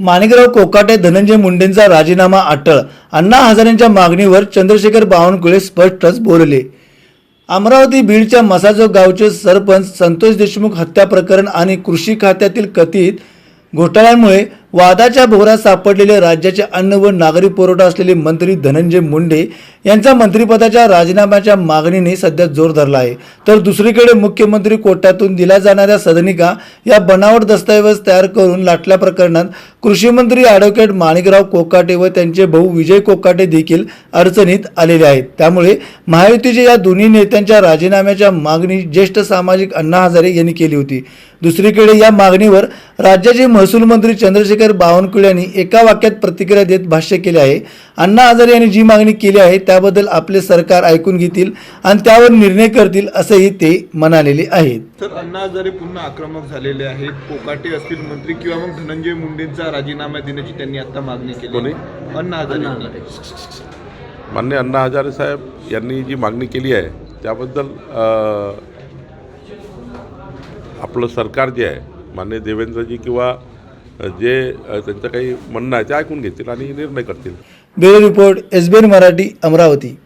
माणिकराव कोकाटे धनंजय मुंडेंचा राजीनामा अटळ. अण्णा हजारेंच्या मागणीवर चंद्रशेखर बावनकुळे स्पष्टच बोलले. अमरावती बीडच्या मसाजो गावचे सरपंच संतोष देशमुख हत्या प्रकरण आणि कृषी खात्यातील कथित घोटाळ्यामुळे वादाच्या भोवऱ्यात सापडलेले राज्याचे अन्न व नागरी पुरवठा असलेले मंत्री धनंजय मुंडे यांचा मंत्रिपदाच्या राजीनाम्याच्या मागणीने सध्या जोर धरला आहे. तर दुसरीकडे मुख्यमंत्री कोट्यातून दिल्या जाणाऱ्या सदनिका या बनावट दस्तऐवज तयार करून लाटल्या प्रकरणात कृषी मंत्री ॲडव्होकेट माणिकराव कोकाटे व त्यांचे भाऊ विजय कोकाटे देखील अडचणीत आलेले आहेत. त्यामुळे महायुतीच्या या दोन्ही नेत्यांच्या राजीनाम्याच्या मागणी ज्येष्ठ सामाजिक अण्णा हजारे यांनी केली होती. दुसरीकडे या मागणीवर राज्याचे महसूल मंत्री चंद्रशेखर बावनकुळे यांनी एका वाक्यात प्रतिक्रिया देत भाष्य केले आहे. अण्णा हजारे यांनी जी मागणी केली आहे त्याबद्दल आपले सरकार ऐकून घेतील आणि त्यावर निर्णय करतील असंही ते म्हणालेले आहेत. तर अण्णा हजारे पुन्हा आक्रमक झालेले आहेत. कोकाटे असतील मंत्री किंवा मग धनंजय मुंडेंचा राजीनामा देण्याची त्यांनी आता मागणी केली कोणी? अण्णा हजारे मान्य अण्णा हजारे साहेब यांनी जी मागणी केली आहे त्याबद्दल आपलं सरकार जे आहे मान्य देवेंद्रजी किंवा जे त्यांचं काही म्हणणं आहे ते ऐकून घेतील आणि निर्णय करतील. Bureau report SBN Marathi Amravati.